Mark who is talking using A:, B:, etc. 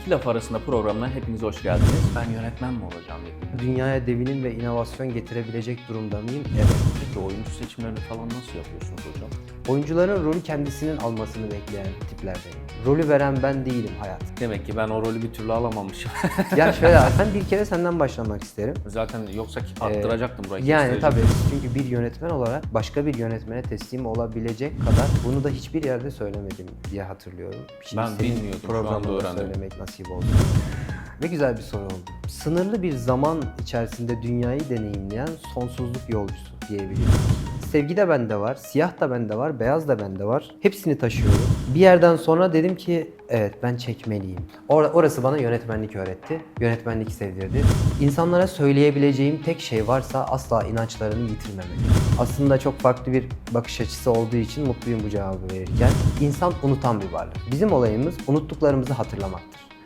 A: İki Laf Arasında programına hepiniz hoş geldiniz. Ben yönetmen mi olacağım dedim.
B: Dünyaya devinim ve inovasyon getirebilecek durumda mıyım? Evet.
A: Peki oyuncu seçimlerini falan nasıl yapıyorsunuz hocam?
B: Oyuncuların rolü kendisinin almasını bekleyen tiplerdenim. Rolü veren ben değilim hayat.
A: Demek ki ben o rolü bir türlü alamamışım.
B: Ya şöyle ben bir kere senden başlamak isterim.
A: Zaten yoksa ki attıracaktım burayı.
B: Yani tabii çünkü bir yönetmen olarak başka bir yönetmene teslim olabilecek kadar bunu da hiçbir yerde söylemedim diye hatırlıyorum. Şimdi
A: Ben bilmiyordum,
B: programında
A: öğrendim.
B: söylemek nasip oldu. Ne güzel bir soru oldu. Sınırlı bir zaman içerisinde dünyayı deneyimleyen sonsuzluk yolcusu diyebilirim. Sevgi de bende var, siyah da bende var, beyaz da bende var. Hepsini taşıyorum. Bir yerden sonra dedim ki evet ben çekmeliyim. Or- orası bana yönetmenlik öğretti. Yönetmenlik sevdirdi. İnsanlara söyleyebileceğim tek şey varsa asla inançlarını yitirmemek. Aslında çok farklı bir bakış açısı olduğu için mutluyum bu cevabı verirken. İnsan unutan bir varlık. Bizim olayımız unuttuklarımızı hatırlamaktır.